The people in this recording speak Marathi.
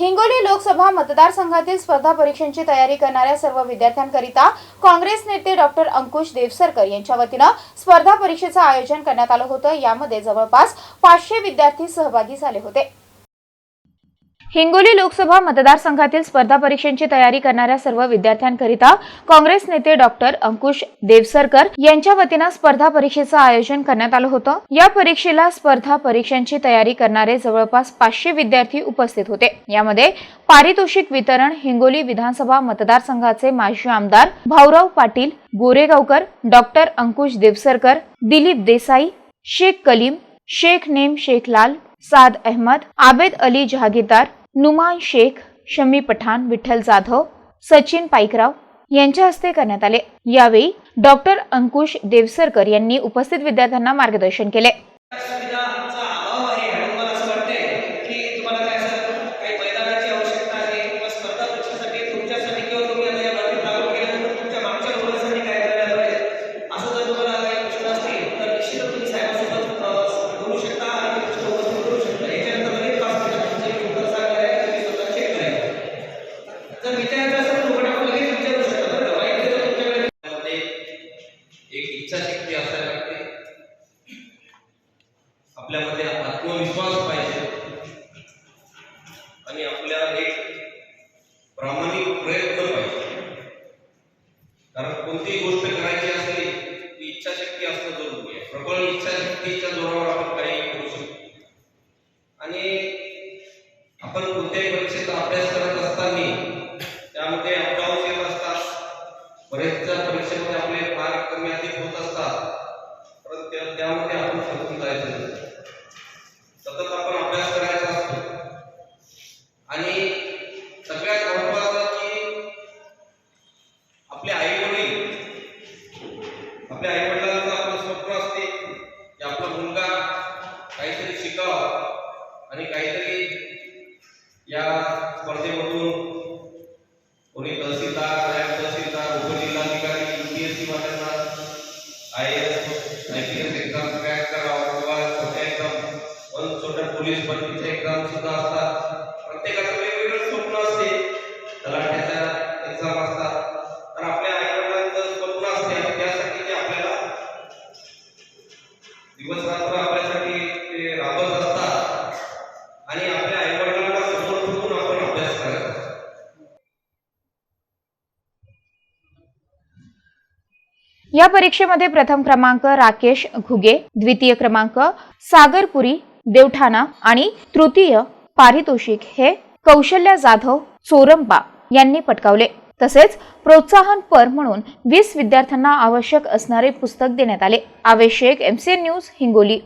हिंगोली लोकसभा मतदारसंघातील स्पर्धा परीक्षांची तयारी करणाऱ्या सर्व विद्यार्थ्यांकरिता काँग्रेस नेते डॉक्टर अंकुश देवसरकर यांच्या वतीनं स्पर्धा परीक्षेचं आयोजन करण्यात आलं होतं. यामध्ये जवळपास पाचशे विद्यार्थी सहभागी झाले होते. हिंगोली लोकसभा मतदारसंघातील स्पर्धा परीक्षांची तयारी करणाऱ्या सर्व विद्यार्थ्यांकरिता काँग्रेस नेते डॉक्टर अंकुश देवसरकर यांच्या वतीनं स्पर्धा परीक्षेचं आयोजन करण्यात आलं होतं. या परीक्षेला स्पर्धा परीक्षांची तयारी करणारे जवळपास पाचशे विद्यार्थी उपस्थित होते. यामध्ये पारितोषिक वितरण हिंगोली विधानसभा मतदारसंघाचे माजी आमदार भाऊराव पाटील गोरेगावकर डॉक्टर अंकुश देवसरकर दिलीप देसाई शेख कलीम शेख नेम शेख लाल साद अहमद आबेद अली जहागीरदार नुमान शेख शमी पठाण विठ्ठल जाधव सचिन पाईकराव यांच्या हस्ते करण्यात आले. यावेळी डॉक्टर अंकुश देवसरकर यांनी उपस्थित विद्यार्थ्यांना मार्गदर्शन केले. आत्मविश्वास पाहिजे. आणि आपल्याला एक प्रामाणिक प्रयत्न पाहिजे. कारण कोणतीही गोष्ट करायची असली ती इच्छाशक्ती असणं जरुरी आहे. प्रबळ इच्छाशक्तीच्या जोरावर आपण आणि काहीतरी या स्पर्धेमधून कोणी तहसीलदार नायब तहसीलदार उपजिल्हाधिकारी युपीएससी वाल्यांना I S I P S exam crack करावं किंवा छोट्या एक्झाम पण छोट्या पोलीस भरतीच्या एक्झाम सुद्धा असतात. या परीक्षेमध्ये प्रथम क्रमांक राकेश घुगे द्वितीय क्रमांक सागरपुरी देवठाणा आणि तृतीय पारितोषिक हे कौशल्य जाधव चोरंबा यांनी पटकावले. तसेच प्रोत्साहनपर म्हणून वीस विद्यार्थ्यांना आवश्यक असणारे पुस्तक देण्यात आले. आवश्यक एमसीएन न्यूज हिंगोली.